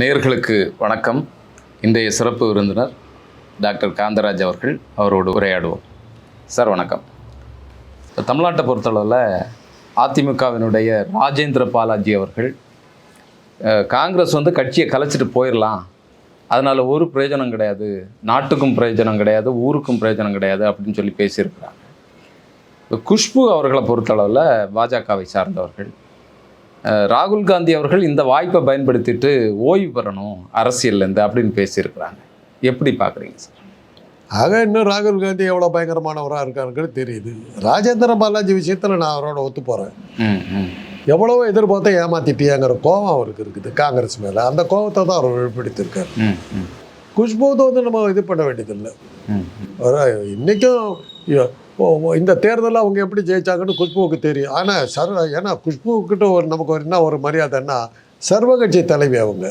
நேர்களுக்கு வணக்கம். இன்றைய சிறப்பு விருந்தினர் டாக்டர் காந்தராஜ் அவர்கள் அவரோடு உரையாடுவோம். சார் வணக்கம். தமிழ்நாட்டை பொறுத்தளவில் அதிமுகவினுடைய ராஜேந்திர பாலாஜி அவர்கள் காங்கிரஸ் வந்து கட்சியை கலைச்சிட்டு போயிடலாம் அதனால் ஒரு பிரயோஜனம் கிடையாது. நாட்டுக்கும் பிரயோஜனம் கிடையாது. ஊருக்கும் பிரயோஜனம் கிடையாது அப்படின்னு சொல்லி பேசியிருக்கிறாங்க. இப்போ குஷ்பு அவர்களை பொறுத்தளவில் பாஜகவை சார்ந்தவர்கள் ராகுல் காந்தி அவர்கள் இந்த வாய்ப்பை பயன்படுத்திட்டு ஓய்வு பெறணும் அரசியல்லேருந்து அப்படின்னு பேசியிருக்கிறாங்க. எப்படி பார்க்குறீங்க சார்? ஆக இன்னும் ராகுல் காந்தி எவ்வளோ பயங்கரமானவராக இருக்காருன்னு தெரியுது. ராஜேந்திர பாலாஜி விஷயத்தில் நான் அவரோட ஒத்து போகிறேன் எவ்வளவோ எதிர்பார்த்தா ஏமாத்திட்டியாங்கிற கோவம் அவருக்கு இருக்குது காங்கிரஸ் மேலே. அந்த கோவத்தை தான் அவர் வெளிப்படுத்தியிருக்காரு. குஷ்பூத்தை வந்து நம்ம இது பண்ண வேண்டியதில்லை. ம் இந்த தேர்தலில் அவங்க எப்படி ஜெயிச்சாங்கன்னு குஷ்புவுக்கு தெரியும். ஆனால் சர்வ ஏன்னா குஷ்புக்கிட்ட ஒரு நமக்கு ஒரு என்ன ஒரு மரியாதைன்னா சர்வ கட்சி தலைவி அவங்க.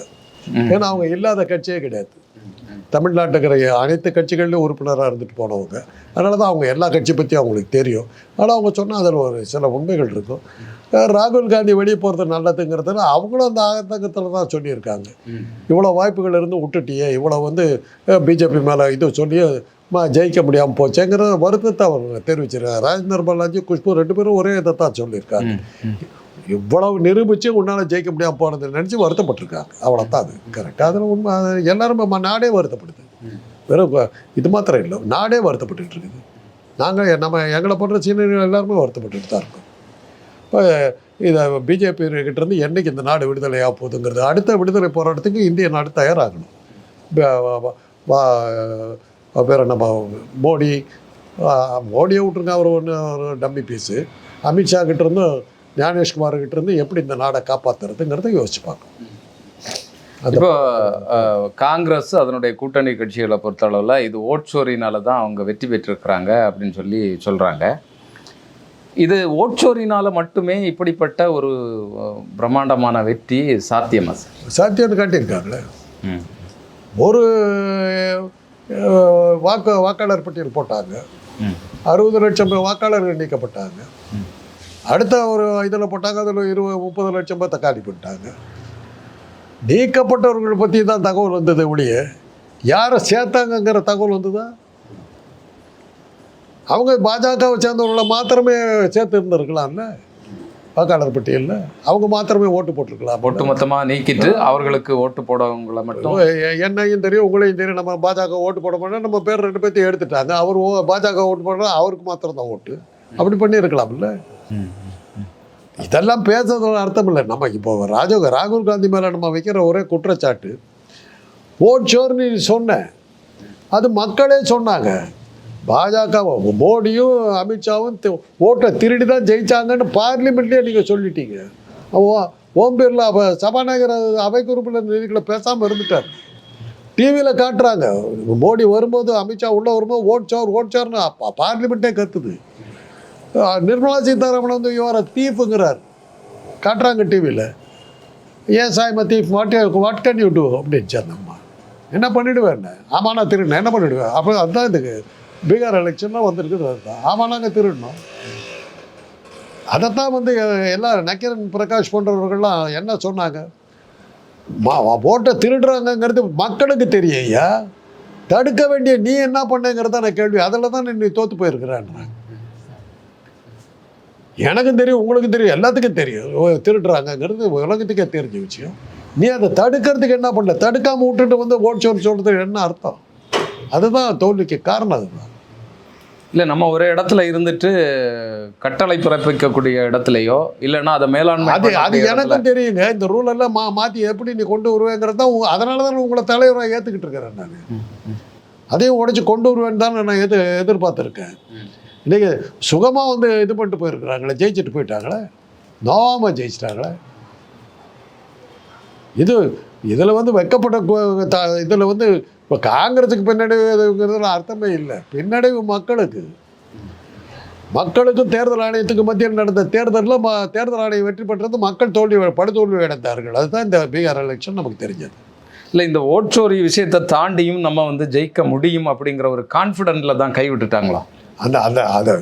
ஏன்னா அவங்க இல்லாத கட்சியே கிடையாது. தமிழ்நாட்டுக்கு இருக்கிற அனைத்து கட்சிகள்லையும் உறுப்பினராக இருந்துட்டு போனவங்க. அதனால தான் அவங்க எல்லா கட்சி பற்றியும் அவங்களுக்கு தெரியும். ஆனால் அவங்க சொன்னால் அதில் ஒரு சில உண்மைகள் இருக்கும். ராகுல் காந்தி வெளியே போகிறது நல்லதுங்கிறதுல அவங்களும் அந்த ஆதங்கத்தில் தான் சொல்லியிருக்காங்க. இவ்வளோ வாய்ப்புகள் இருந்து விட்டுட்டியே இவ்வளோ வந்து பிஜேபி மேலே இது சொல்லி ம, ஜெயிக்க முடியாமல் போச்சேங்கிற வருத்தத்தை அவர் தெரிவிச்சிருக்காரு. ராஜேந்திர பாலாஜி குஷ்பு ரெண்டு பேரும் ஒரே இதை தான் சொல்லியிருக்காங்க. இவ்வளவு நிரூபித்து உன்னால் ஜெயிக்க முடியாமல் போனதை நினச்சி வருத்தப்பட்டிருக்காங்க. அவ்வளோத்தான் அது. கரெக்டாக அதில் உண்மை எல்லாரும் நம்ம நாடே வருத்தப்படுது. வெறும் இது மாத்திரம் இல்லை நாடே வருத்தப்பட்டுட்டு இருக்குது. நாங்கள் நம்ம எங்களை போன்ற சீனியர்கள் எல்லாருமே வருத்தப்பட்டுட்டு தான் இருக்கோம். இப்போ இதை பிஜேபி கிட்டேருந்து இந்த நாடு விடுதலையாக போகுதுங்கிறது அடுத்த விடுதலை போராட்டத்துக்கு இந்திய நாடு தயாராகணும். வேறு நம்ம பேர் மோடி மோடியை விட்டுருங்க அவர் ஒன்று ஒரு டம்மி பீஸு. அமித்ஷா கிட்டேருந்து ஞானேஷ்குமார் கிட்டேருந்து எப்படி இந்த நாடை காப்பாற்றுறதுங்கிறத யோசிச்சு பார்க்கணும். இப்போ காங்கிரஸ் அதனுடைய கூட்டணி கட்சிகளை பொறுத்தளவில் இது ஓட்சோரினால தான் அவங்க வெற்றி பெற்றிருக்கிறாங்க அப்படின்னு சொல்லி சொல்கிறாங்க இது ஓட்சோரினால மட்டுமே இப்படிப்பட்ட ஒரு பிரம்மாண்டமான வெற்றி சாத்தியமா சார்? சாத்தியம்னு காட்டியிருக்காங்களே. ஒரு வாக்கு வாக்காளர் பட்டியல் போட்டாங்க. அறுபது லட்சம் பேர் வாக்காளர்கள் நீக்கப்பட்டாங்க. அடுத்த ஒரு இதில் போட்டாங்க அதில் இருபது முப்பது லட்சம் பேர் தக்காளி பண்ணிட்டாங்க நீக்கப்பட்டவர்கள் பற்றி தான் தகவல் வந்தது ஒழிய யாரை சேர்த்தாங்கங்கிற தகவல் வந்ததா? அவங்க பாஜகவை சேர்ந்தவர்களை மாத்திரமே சேர்த்து இருந்திருக்கலாம்ல? வாக்காளர் பட்டியலில். அவங்க மாத்திரமே ஓட்டு போட்டிருக்கலாம். ஒட்டுமொத்தமாக நீக்கிட்டு அவர்களுக்கு ஓட்டு போடவங்களை மட்டும். என்னையும் தெரியும் உங்களையும் தெரியும். நம்ம பாஜக ஓட்டு போட மாட்டோம் நம்ம பேர் ரெண்டு பேர்த்தையும் எடுத்துட்டாங்க. அவர் பாஜக ஓட்டு போடுறா அவருக்கு மாத்திரம் தான் ஓட்டு. அப்படி பண்ணியிருக்கலாம்ல? இதெல்லாம் பேசுறதுல அர்த்தம் இல்லை. நம்ம இப்போ ராஜ ராகுல் காந்தி மேலே நம்ம வைக்கிற ஒரே குற்றச்சாட்டு ஓட் ஷோர்னு நீ சொன்ன அது மக்களே சொன்னாங்க. பாஜக மோடியும் அமித்ஷாவும் ஓட்டை திருடி தான் ஜெயிச்சாங்கன்னு பார்லிமெண்ட்லேயே நீங்கள் சொல்லிட்டீங்க. ஓம் பிர்லா அப்போ சபாநாயகர் அவை குறிப்பில் நிதிகளை பேசாமல் இருந்துட்டார். டிவியில் காட்டுறாங்க. மோடி வரும்போது அமித்ஷா உள்ளே வரும்போது ஓட் சோர் ஓட் சோர்னு பார்லிமெண்ட்டே கத்துது. நிர்மலா சீதாராமன் வந்து யுவர் தீஃபுங்கிறார் காட்டுறாங்க டிவியில் ஏன் Saima thief what what can you do அப்படின்னு அம்மா. என்ன பண்ணிவிடுவேன் ஆமாம் நான் திருடினேன் என்ன பண்ணிவிடுவேன் அப்போ அதுதான் இதுக்கு பீகார் எலெக்ஷன்லாம் வந்திருக்குது அதுதான். ஆமாம் நாங்கள் திருடணும். அதைத்தான் வந்து எல்லாம் நக்கீரன் பிரகாஷ் போன்றவர்கள்லாம் என்ன சொன்னாங்க? மா ஓட்டை திருடுறாங்கங்கிறது மக்களுக்கு தெரியும் ஐயா. தடுக்க வேண்டிய நீ என்ன பண்ணேங்கிறது தான் கேள்வி அதில் தான் நீ தோற்று போயிருக்கிறான்றாங்க. எனக்கும் தெரியும் உங்களுக்கும் தெரியும் எல்லாத்துக்கும் தெரியும். திருடுறாங்கங்கிறது உலகத்துக்கே தெரிஞ்ச விஷயம். நீ அதை தடுக்கிறதுக்கு என்ன பண்ணல? தடுக்காம விட்டுட்டு வந்து ஓட் சோர் சொல்றதுக்கு என்ன அர்த்தம்? அதுதான் தோல்விக்கு காரணம் அதுதான். இல்லை நம்ம ஒரு இடத்துல இருந்துட்டு கட்டளை பிறப்பிக்கக்கூடிய இடத்துலையோ இல்லைன்னா அதை மேலாண்மை அது அது எனக்கும் தெரியுங்க. இந்த ரூல் எல்லாம் மா மாற்றி எப்படி நீ கொண்டு வருவேங்கிறது தான் அதனால தான் உங்களை தலைவராக ஏற்றுக்கிட்டு இருக்கிறேன் நான். அதையும் உடைச்சு கொண்டு வருவேன்னு தான் நான் எதிர் எதிர்பார்த்துருக்கேன். இன்றைக்கி சுகமாக வந்து இது பண்ணிட்டு போயிருக்கிறாங்களே ஜெயிச்சுட்டு போயிட்டாங்களே? நோவாமல் ஜெயிச்சிட்டாங்களே? இது இதில் வந்து வெக்கப்பட்ட இதில் வந்து இப்போ காங்கிரஸுக்கு பின்னடைவுங்கிறதுல அர்த்தமே இல்லை. பின்னடைவு மக்களுக்கு. மக்களுக்கும் தேர்தல் ஆணையத்துக்கு மத்தியில் நடந்த தேர்தலில் ம தேர்தல் ஆணையம் வெற்றி பெற்றது மக்கள் தோல்வி படுதோல்வி அடைந்தார்கள். அதுதான் இந்த பீகார் எலெக்ஷன் நமக்கு தெரிஞ்சது. இல்லை இந்த ஓட்சோரி விஷயத்தை தாண்டியும் நம்ம வந்து ஜெயிக்க முடியும் அப்படிங்கிற ஒரு கான்ஃபிடென்ட்டில் தான் கைவிட்டுட்டாங்களா அந்த அந்த அதை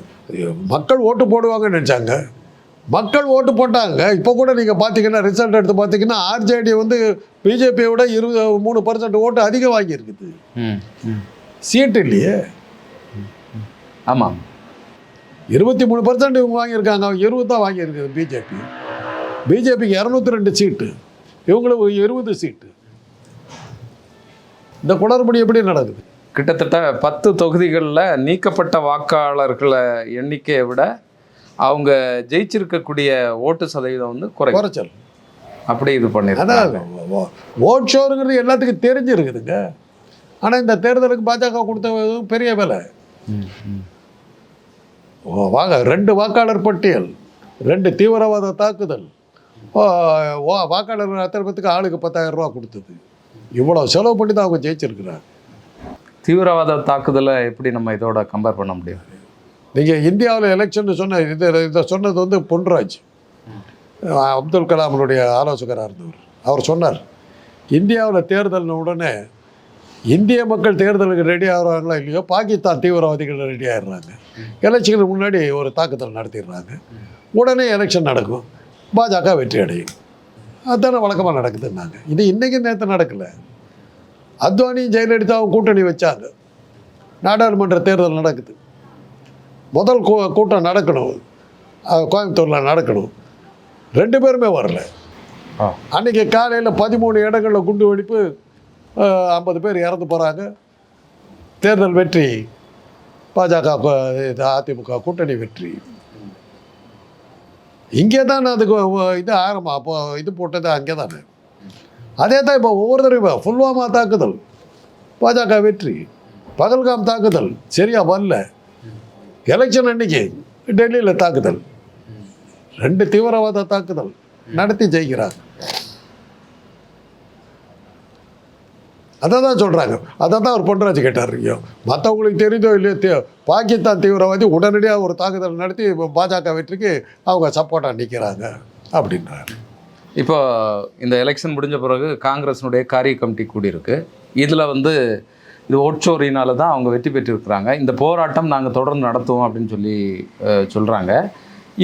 மக்கள் ஓட்டு போடுவாங்கன்னு நினச்சாங்க. மக்கள் ஓட்டு போட்டாங்க. இப்போ கூட நீங்கள் பார்த்தீங்கன்னா ரிசல்ட் எடுத்து பார்த்தீங்கன்னா ஆர்ஜேடி வந்து பிஜேபியை விட இருபது மூணு பர்சன்ட் ஓட்டு அதிகம் வாங்கியிருக்குது. சீட்டு இல்லையே? ஆமாம் இருபத்தி மூணு பர்சன்ட் இவங்க வாங்கியிருக்காங்க. அவங்க இருபது தான் வாங்கியிருக்குது பிஜேபி பிஜேபிக்கு இரநூத்தி ரெண்டு சீட்டு. இவங்களுக்கு இருபது சீட்டு. இந்த குளறுபடி எப்படி நடக்குது? கிட்டத்தட்ட பத்து தொகுதிகளில் நீக்கப்பட்ட வாக்காளர்களை எண்ணிக்கையை விட அவங்க ஜெயிச்சிருக்கக்கூடிய ஓட்டு சதவீதம் வந்து குறை குறைச்சல். அப்படி இது பண்ணிருக்காங்க. ஓட் ஷோருங்கிறது எல்லாத்துக்கும் தெரிஞ்சிருக்குதுங்க. ஆனால் இந்த தேர்தலுக்கு பாஜக கொடுத்த பெரிய வேலை. வாங்க ரெண்டு வாக்காளர் பட்டியல் ரெண்டு தீவிரவாத தாக்குதல். வாக்காளர் அத்தனை பேத்துக்கு ஆளுக்கு பத்தாயிரம் ரூபா கொடுத்தது. இவ்வளோ செலவு பண்ணி தான் அவங்க ஜெயிச்சிருக்கிறாங்க. தீவிரவாத தாக்குதலை எப்படி நம்ம இதோட கம்பேர் பண்ண முடியும்? நீங்கள் இந்தியாவில் எலெக்ஷன் சொன்ன இது இதை சொன்னது வந்து பொன்ராஜ். அப்துல் கலாமனுடைய ஆலோசகராக இருந்தவர். அவர் சொன்னார் இந்தியாவில் தேர்தல்னு உடனே இந்திய மக்கள் தேர்தலுக்கு ரெடி ஆகிறாங்களா இல்லையோ பாகிஸ்தான் தீவிரவாதிகள் ரெடி ஆகிடுறாங்க எலெக்ஷனுக்கு முன்னாடி ஒரு தாக்குதல் நடத்திடுறாங்க. உடனே எலெக்ஷன் நடக்கும். பாஜக வெற்றி அடையும் அதுதானே வழக்கமாக நடக்குதுன்னாங்க. இது இன்றைக்கி நேற்று நடக்கலை. அத்வானி ஜெயலலிதாவும் கூட்டணி வச்சாங்க. நாடாளுமன்ற தேர்தல் நடக்குது. முதல் கூ கூட்டம் நடக்கணும். கோயம்புத்தூரில் நடக்கணும். ரெண்டு பேருமே வரல. அன்றைக்கி காலையில் பதிமூணு இடங்களில் குண்டு வெடிப்பு ஐம்பது பேர் இறந்து போகிறாங்க தேர்தல் வெற்றி பாஜக அதிமுக கூட்டணி வெற்றி. இங்கே தான் அதுக்கு இது ஆரம்பம். அப்போ இது போட்டது அங்கே தானே அதே தான் இப்போ ஒவ்வொரு தடவை புல்வாமா தாக்குதல் பாஜக வெற்றி பகல்காம் தாக்குதல் சரியாக வரல. எலெக்ஷன் அன்னைக்கு டெல்லியில் தாக்குதல். ரெண்டு தீவிரவாத தாக்குதல் நடத்தி ஜெயிக்கிறாங்க. அதை தான் சொல்கிறாங்க அதை தான் அவர் பொன்ராஜ் கேட்டார். ஐயோ மற்றவங்களுக்கு தெரிஞ்சோ இல்லையோ பாகிஸ்தான் தீவிரவாதி உடனடியாக ஒரு தாக்குதல் நடத்தி பாஜக வெற்றிக்கு அவங்க சப்போர்ட்டாக நிற்கிறாங்க அப்படின்றாரு. இப்போ இந்த எலெக்ஷன் முடிஞ்ச பிறகு காங்கிரஸினுடைய காரிய கமிட்டி கூடியிருக்கு. இதில் வந்து இது ஓட்சோரினால தான் அவங்க வெற்றி பெற்றிருக்கிறாங்க. இந்த போராட்டம் நாங்கள் தொடர்ந்து நடத்துவோம் அப்படின்னு சொல்லி சொல்கிறாங்க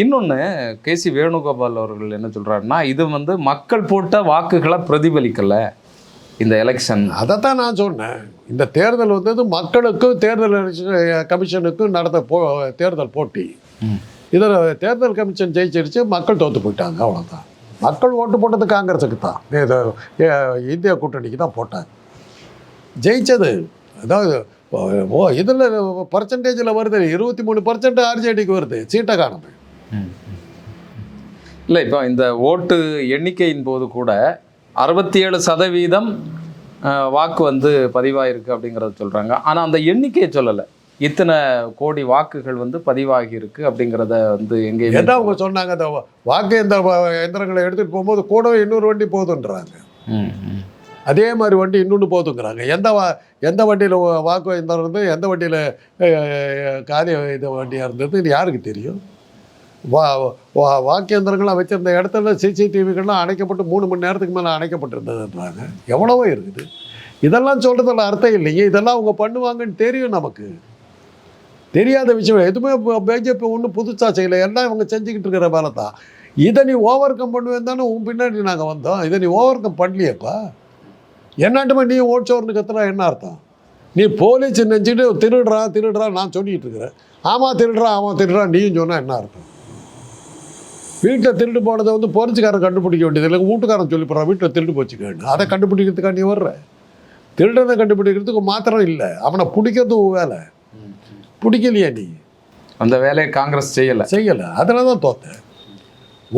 இன்னொன்று கேசி வேணுகோபால் அவர்கள் என்ன சொல்கிறாருன்னா இது வந்து மக்கள் போட்ட வாக்குகளை பிரதிபலிக்கலை இந்த எலெக்ஷன் அதைத்தான் நான் சொன்னேன். இந்த தேர்தல் வந்தது மக்களுக்கும் தேர்தல் கமிஷனுக்கும் நடந்த போ தேர்தல் போட்டி. இதில் தேர்தல் கமிஷன் ஜெயிச்சிருச்சு மக்கள் தோற்று போயிட்டாங்க அவ்வளோதான் மக்கள் ஓட்டு போட்டது காங்கிரஸுக்கு தான். இந்தியா கூட்டணிக்கு தான் போட்டாங்க. ஜெயிச்சது. அதாவது ஓ இதில் பர்சன்டேஜில் வருது. இருபத்தி மூணு பர்சன்ட் ஆர்ஜேடிக்கு வருது. சீட்டை காணாம இல்லை இப்போ இந்த ஓட்டு எண்ணிக்கையின் போது கூட அறுபத்தி ஏழு சதவீதம் வாக்கு வந்து பதிவாயிருக்கு அப்படிங்கிறத சொல்கிறாங்க ஆனால் அந்த எண்ணிக்கையை சொல்லலை. இத்தனை கோடி வாக்குகள் வந்து பதிவாகி இருக்கு அப்படிங்கிறத வந்து எங்கேயுமே என்ன அவங்க சொன்னாங்க அந்த வாக்கு எந்த எந்திரங்களை எடுத்துகிட்டு போகும்போது கூடவே இன்னொரு வண்டி போகுதுன்றாங்க. அதே மாதிரி வண்டி இன்னொன்று போதுங்கிறாங்க. எந்த வா எந்த வண்டியில் வாக்கு எந்திரம் இருந்து எந்த வண்டியில் காலிய இது வண்டியாக இருந்தது இது யாருக்கு தெரியும்? வா வா வாக்கு எந்திரங்கள்லாம் வச்சுருந்த இடத்துல சிசிடிவிகள்லாம் அணைக்கப்பட்டு மூணு மணி நேரத்துக்கு மேலே அணைக்கப்பட்டிருந்ததுன்றாங்க. எவ்வளவோ இருக்குது. இதெல்லாம் சொல்கிறதுல அர்த்தம் இல்லைங்க இதெல்லாம் அவங்க பண்ணுவாங்கன்னு தெரியும் நமக்கு. தெரியாத விஷயம். எதுவுமே பிஜேபி ஒன்றும் புதுசாக செய்யலை. எல்லாம் இவங்க செஞ்சுக்கிட்டு இருக்கிற வேலை தான். இதை நீ ஓவர் கம் பண்ணுவேன் தானே உன் பின்னாடி நாங்கள் வந்தோம். இதை நீ ஓவர் கம் பண்ணலையேப்பா. என்னாட்டுமே நீ ஓட்சோர்னு கத்துறா? என்ன அர்த்தம்? நீ போலீஸ் நினச்சிட்டு திருடுறா திருடுறா நான் சொல்லிகிட்டு இருக்கிறேன். ஆமாம் திருடுறா ஆமாம் திருடுறா நீயும் சொன்னால் என்ன அர்த்தம்? வீட்டில் திருட்டு போனதை வந்து போலீஸ்காரன் கண்டுபிடிக்க வேண்டியது இல்லை வீட்டுக்காரன் சொல்லி போகிறான் வீட்டில் திருட்டு போச்சுக்கன்னு. அதை கண்டுபிடிக்கிறதுக்காக நீ வர்ற. திருடனை கண்டுபிடிக்கிறதுக்கு மாத்திரம் இல்லை. அவனை பிடிக்கிறது வேலை. பிடிக்கலையா நீ. அந்த வேலையை காங்கிரஸ் செய்யலை. செய்யலை. அதில் தான் தோத்தேன்.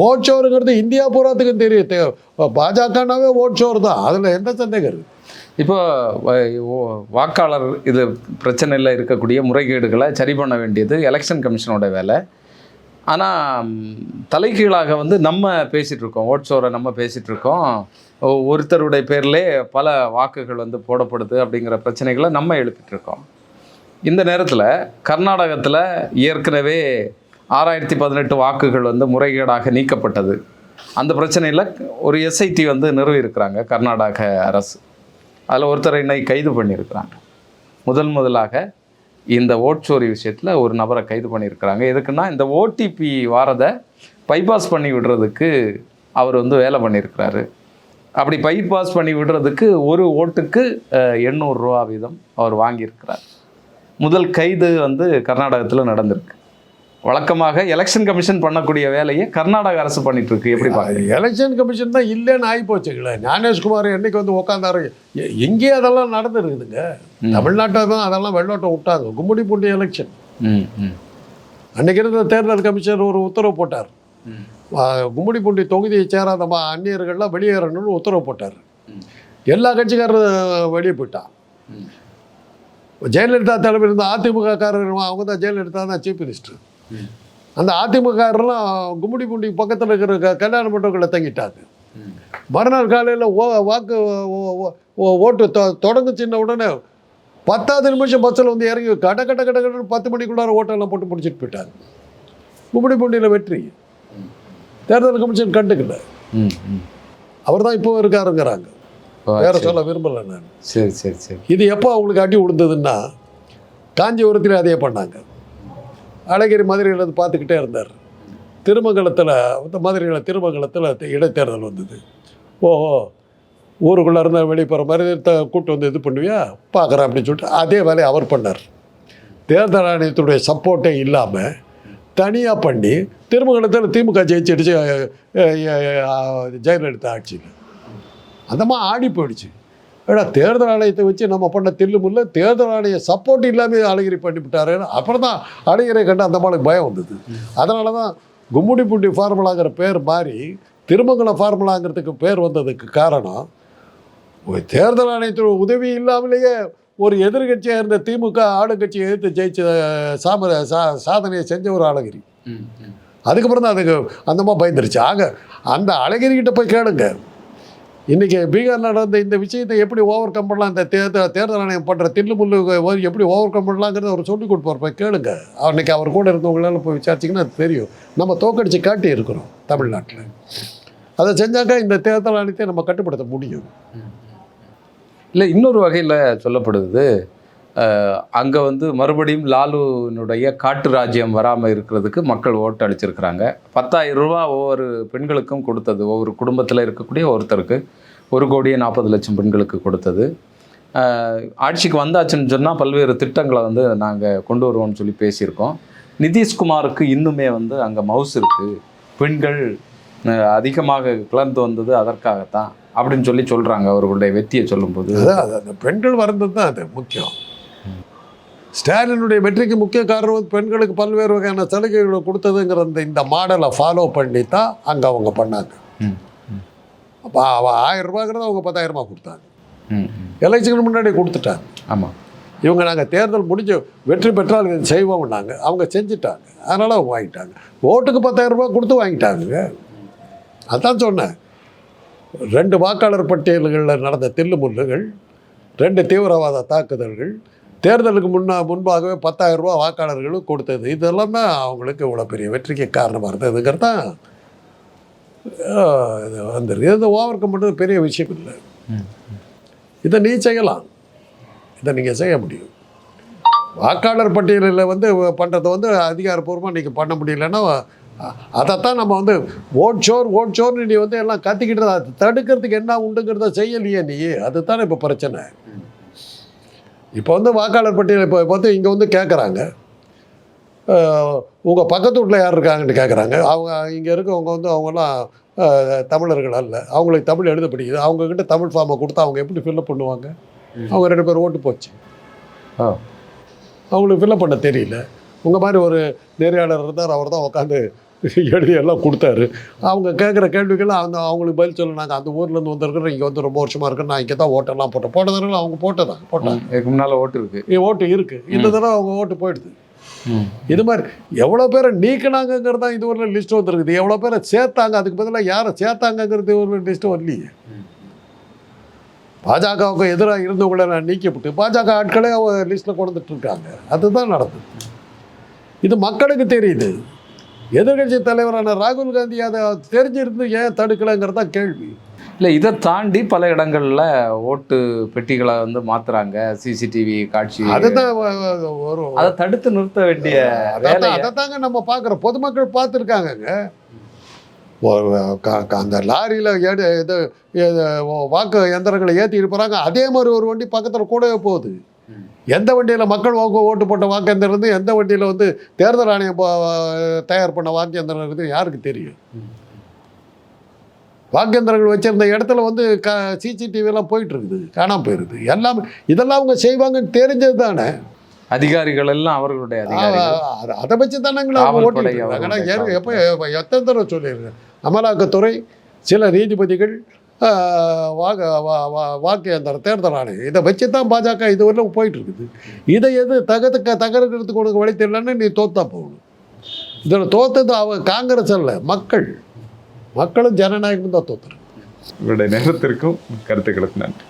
ஓட் ஷோருங்கிறது இந்தியா பூராத்துக்கும் தெரியும். பாஜகனாவே ஓட் ஷோர் தான். அதில் எந்த சந்தேகம் இருக்குது இப்போ வாக்காளர் இது பிரச்சனையில் இருக்கக்கூடிய முறைகேடுகளை சரி பண்ண வேண்டியது எலெக்ஷன் கமிஷனோட வேலை. ஆனால் தலைகீழாக வந்து நம்ம பேசிகிட்டு இருக்கோம். ஓட்ஸோரை நம்ம பேசிகிட்டு இருக்கோம். ஒருத்தருடைய பேர்லே பல வாக்குகள் வந்து போடப்படுது அப்படிங்கிற பிரச்சனைகளை நம்ம எழுப்பிட்டு இருக்கோம். இந்த நேரத்தில் கர்நாடகத்தில் ஏற்கனவே ஆறாயிரத்தி பதினெட்டு வாக்குகள் வந்து முறைகேடாக நீக்கப்பட்டது. அந்த பிரச்சனையில் ஒரு எஸ்ஐடி வந்து நிறுவியிருக்கிறாங்க கர்நாடக அரசு. அதில் ஒருத்தரை இன்னைக்கு கைது பண்ணியிருக்கிறாங்க. முதல் முதலாக இந்த ஓட்சோரி விஷயத்தில் ஒரு நபரை கைது பண்ணியிருக்கிறாங்க. எதுக்குன்னா இந்த ஓடிபி வாரதை பைபாஸ் பண்ணி விடுறதுக்கு அவர் வந்து வேலை பண்ணியிருக்கிறாரு. அப்படி பைபாஸ் பண்ணி விடுறதுக்கு ஒரு ஓட்டுக்கு அஹ், 800 ரூபா வீதம் அவர் வாங்கியிருக்கிறார். முதல் கைது வந்து கர்நாடகத்தில் நடந்திருக்கு. வழக்கமாக எலெக்ஷன் கமிஷன் பண்ணக்கூடிய வேலையை கர்நாடக அரசு பண்ணிட்டு இருக்கு. எப்படி பார்க்குறீங்க? எலெக்ஷன் கமிஷன் தான் இல்லைன்னு ஆகி போச்சுங்களே ஞானேஷ்குமார் என்னைக்கு வந்து உட்காந்தாரு எ- எங்கேயும் அதெல்லாம் நடந்துருக்குதுங்க. தமிழ்நாட்டில் தான் அதெல்லாம் வெள்ளோட்டம் விட்டாங்க. கும்முடி பூண்டி எலெக்ஷன் அன்னைக்கு இருந்த தேர்தல் கமிஷனர் ஒரு உத்தரவு போட்டார். ம். ஆ, கும்முடிப்பூண்டி தொகுதியை சேராத அந்நியர்கள்லாம் வெளியேறணும்னு உத்தரவு போட்டார். எல்லா கட்சிக்காரரும் வெளியே போயிட்டான். ஜெயலலிதா தலைமையில் இருந்த அதிமுக காரர்கள் அவங்க தான் ஜெயலலிதா தான் சீஃப் மினிஸ்டர். அந்த அதிமுகலாம் கும்முடிப்பூண்டி பக்கத்தில் இருக்கிற கல்யாண மண்டபங்களை தங்கிட்டாங்க. மறுநாள் காலையில் ஓ வாக்கு ஓட்டு தொடங்குச்சின்ன உடனே பத்தாவது நிமிஷம் பஸ்ஸில் வந்து இறங்கி கட கட கட கடன்னு பத்து மணிக்குள்ளார ஓட்டெல்லாம் போட்டு முடிச்சிட்டு போயிட்டாங்க. கும்முடிப்பூண்டியில் வெற்றி. தேர்தல் கமிஷன் கண்டுக்கல. அவர் தான் இப்போ இருக்காருங்கிறாங்க. வேற. சொல்ல விரும்பல நான். சரி சரி சரி. இது எப்போ அவங்களுக்கு அடி விழுந்ததுன்னா காஞ்சிபுரத்தில் அதே பண்ணாங்க. அழகிரி மதுரையில் பார்த்துக்கிட்டே இருந்தார். திருமங்கலத்தில் இந்த மதுரையில் திருமங்கலத்தில் இடைத்தேர்தல் வந்தது. ஓஹோ ஊருக்குள்ளே இருந்தால் வெளியே போகிற மாதிரி கூட்டு வந்து இது பண்ணுவியா? பார்க்குறேன் அப்படின்னு சொல்லிட்டு அதே வேலையை அவர் பண்ணார். தேர்தல் ஆணையத்துடைய சப்போர்ட்டே இல்லாமல் தனியாக பண்ணி திருமங்கலத்தில் திமுக ஜெயிச்சிடுச்சு ஜெயலலிதா ஆட்சியில். அந்த மாதிரி ஆடி போயிடுச்சு. ஏடா தேர்தல் ஆணையத்தை வச்சு நம்ம பண்ண தில்லு முல்ல தேர்தல் ஆணைய சப்போர்ட் இல்லாமல் அழகிரி பண்ணிவிட்டாரு அப்புறம் தான் அழகிரை கண்டு அந்த மாதிரி பயம் வந்தது. அதனால தான் கும்முடி புண்டி ஃபார்முலாங்கிற பேர் மாறி திருமங்கலம் ஃபார்முலாங்கிறதுக்கு பேர் வந்ததுக்கு காரணம் தேர்தல் ஆணையத்தோட உதவி இல்லாமலேயே ஒரு எதிர்கட்சியாக இருந்த திமுக ஆளுங்கட்சியை எதிர்த்து ஜெயிச்ச சாம சா சாதனையை செஞ்ச ஒரு அழகிரி. அதுக்கப்புறம் தான் அதுக்கு அந்த மாதிரி பயந்துருச்சு. ஆக அந்த அழகிரிக்கிட்ட போய் கேளுங்க. இன்றைக்கி பீகார் நடந்த இந்த விஷயத்தை எப்படி ஓவர் கம் பண்ணலாம்? இந்த தேர்தல் தேர்தல் ஆணையம் பண்ணுற தில்லு முள்ளு எப்படி ஓவர் கம் பண்ணலாங்கிறத அவர் சொல்லி கொடுப்பார். போய் கேளுங்க. அன்றைக்கி அவர் கூட இருந்தவங்களால போய் விசாரிச்சிங்கன்னா அது தெரியும். நம்ம தோக்கடிச்சு காட்டி இருக்கிறோம் தமிழ்நாட்டில். அதை செஞ்சாக்கா இந்த தேர்தல் ஆணையத்தை நம்ம கட்டுப்படுத்த முடியும். இல்லை இன்னொரு வகையில் சொல்லப்படுது. அங்கே வந்து மறுபடியும் லாலுனுடைய காட்டு ராஜ்யம் வராமல் இருக்கிறதுக்கு மக்கள் ஓட்டு அளிச்சிருக்கிறாங்க. பத்தாயிரம் ரூபா ஒவ்வொரு பெண்களுக்கும் கொடுத்தது. ஒவ்வொரு குடும்பத்தில் இருக்கக்கூடிய ஒருத்தருக்கு ஒரு கோடியே நாற்பது லட்சம் பெண்களுக்கு கொடுத்தது. ஆட்சிக்கு வந்தாச்சுன்னு சொன்னால் பல்வேறு திட்டங்களை வந்து நாங்கள் கொண்டு வருவோம்னு சொல்லி பேசியிருக்கோம். நிதிஷ்குமாருக்கு இன்னுமே வந்து அங்கே மவுஸ் இருக்குது பெண்கள் அதிகமாக கிளர்ந்து வந்தது அதற்காகத்தான் அப்படின்னு சொல்லி சொல்கிறாங்க அவர்களுடைய வெற்றியை சொல்லும்போது. அது அந்த பெண்கள் வர்றது தான் அது முக்கியம். ஸ்டாலினுடைய வெற்றிக்கு முக்கிய காரணம் பெண்களுக்கு பல்வேறு வகையான சலுகைகளை கொடுத்ததுங்கிற அந்த இந்த மாடலை ஃபாலோ பண்ணி தான் அங்கே அவங்க பண்ணாங்க. அப்போ அவள் ஆயிரம் ரூபாங்கிறத அவங்க பத்தாயிரம் கொடுத்தாங்க. எலெக்ஷனுக்கு முன்னாடி கொடுத்துட்டாங்க. ஆமாம் இவங்க நாங்கள் தேர்தல் முடிஞ்சு வெற்றி பெற்றால் இது செய்வோம்னாங்க அவங்க செஞ்சுட்டாங்க. அதனால் அவங்க வாங்கிட்டாங்க. ஓட்டுக்கு பத்தாயிரம் ரூபாய் கொடுத்து வாங்கிட்டாங்க. அதான் சொன்னேன். ரெண்டு வாக்காளர் பட்டியல்களில் நடந்த தில்லுமுல்லுகள் ரெண்டு தீவிரவாத தாக்குதல்கள் தேர்தலுக்கு முன்னா முன்பாகவே பத்தாயிரம் ரூபாய் வாக்காளர்களுக்கு கொடுத்தது. இதெல்லாம் அவங்களுக்கு இவ்வளோ பெரிய வெற்றிக்கு காரணமாக இருந்ததுங்கிறது தான் இது வந்துருக்கு இது ஓவர் கம் பண்ணுறது பெரிய விஷயம் இல்லை. இதை நீ செய்யலாம். இதை நீங்கள் செய்ய முடியும். வாக்காளர் பட்டியலில் வந்து பண்ணுறதை வந்து அதிகாரப்பூர்வமாக நீங்கள் பண்ண முடியலன்னா அதைத்தான் நம்ம வந்து ஓட் ஷோர் ஓட் ஷோர்னு நீ வந்து எல்லாம் கத்திக்கிட்டு அது தடுக்கிறதுக்கு என்ன உண்டுங்கிறத செய்யலையே நீ. அதுதானே இப்போ பிரச்சனை. இப்போ வந்து வாக்காளர் பட்டியல் இப்போ பார்த்து இங்கே வந்து கேட்குறாங்க உங்கள் பக்கத்து வீட்டில் யார் இருக்காங்கன்னு கேட்குறாங்க அவங்க இங்கே இருக்கவங்க வந்து அவங்கெல்லாம் தமிழர்கள் அல்ல. அவங்களுக்கு தமிழ் எழுத பிடிக்குது. அவங்கக்கிட்ட தமிழ் ஃபார்மை கொடுத்தா அவங்க எப்படி ஃபில்லப் பண்ணுவாங்க? அவங்க ரெண்டு பேர் ஓட்டு போச்சு. ஓ அவங்களுக்கு ஃபில்லப் பண்ண தெரியல. உங்கள் மாதிரி ஒரு நெறியாளர் இருந்தார் அவர் தான் உட்காந்து எழுதி எல்லாம் கொடுத்தாரு. அவங்க கேட்குற கேள்விக்கெல்லாம் அந்த அவங்களுக்கு பதில் சொல்ல நாங்கள் அந்த ஊர்லேருந்து வந்திருக்கிறோம் இங்கே வந்து ரொம்ப வருஷமாக இருக்கு நான் இங்கே தான் ஓட்டெல்லாம் போட்டேன். போட்ட தடவை அவங்க போட்டதான் போட்டாங்க இதுக்கு முன்னால் ஓட்டு இருக்கு. இங்க ஓட்டு இருக்குது இந்த தடவை அவங்க ஓட்டு போயிடுது. இது மாதிரி எவ்வளோ பேரை நீக்கினாங்கங்கிறது தான் இது ஒரு லிஸ்ட் வந்துருக்குது. எவ்வளோ பேரை சேர்த்தாங்க அதுக்கு பதிலாக யாரை சேர்த்தாங்கங்கிறது ஒரு லிஸ்ட் வரலையே. பாஜகவுக்கு எதிராக இருந்தவங்கள நான் நீக்கிவிட்டு பாஜக ஆட்களே அவங்க லிஸ்ட்டில் கொண்டுட்டு இருக்காங்க. அதுதான் நடந்தது. இது மக்களுக்கு தெரியுது. எதிர்கட்சி தலைவரான ராகுல் காந்தி அதை தெரிஞ்சிருந்து ஏன் தடுக்கலைங்கிறது கேள்வி. இல்லை இதை தாண்டி பல இடங்கள்ல ஓட்டு பெட்டிகளை வந்து மாத்துறாங்க. சிசிடிவி காட்சி. அதுதான் வ- வ- ஒரு அதை தடுத்து நிறுத்த வேண்டிய அதான் வேலையை அதைத்தாங்க நம்ம பார்க்குறோம். பொதுமக்கள் பார்த்துருக்காங்கங்க. அந்த லாரியில் எடு இது இது வாக்கு எந்திரங்களை ஏற்றிட்டு போகிறாங்க அதே மாதிரி ஒரு வண்டி பக்கத்தில் கூடவே போகுது. எந்த வண்டியில் மக்கள் வாக்கு ஓட்டு போட்ட வாக்கு எந்திரம் இருந்து எந்த வண்டியில் வந்து தேர்தல் ஆணையம் தயார் பண்ண வாக்கு எந்திரம் இருக்குது யாருக்கு தெரியும்? வாக்கெந்திரங்கள் வச்சிருந்த இடத்துல வந்து க சிசிடிவிலாம் போயிட்டு இருக்குது காணாம போயிருது. எல்லாமே இதெல்லாம் அவங்க செய்வாங்கன்னு தெரிஞ்சது தானே அதிகாரிகள் எல்லாம் அவர்களுடைய அதை வச்சு தானங்களா அவர்களுடைய எப்போ எத்தனை தடவை சொல்லியிருக்கேன் அமலாக்கத்துறை சில நீதிபதிகள் வாக்கு வா- வா- வாக்கு அந்த தேர்தல் ஆணையம். இதை வச்சு தான் பாஜக இது வரலும் போயிட்டு இருக்குது இதை எது தகத்துக்க தகர்க்கிறதுக்கு கொடுக்க வழி தெரியலன்னு நீ தோத்தா போகணும். இதில் தோத்தது அவ காங்கிரஸ் அல்ல மக்கள். மக்களும் ஜனநாயகம் தான் தோத்துரு உங்களுடைய நேரத்திற்கும் கருத்துக்களுக்கு நன்றி.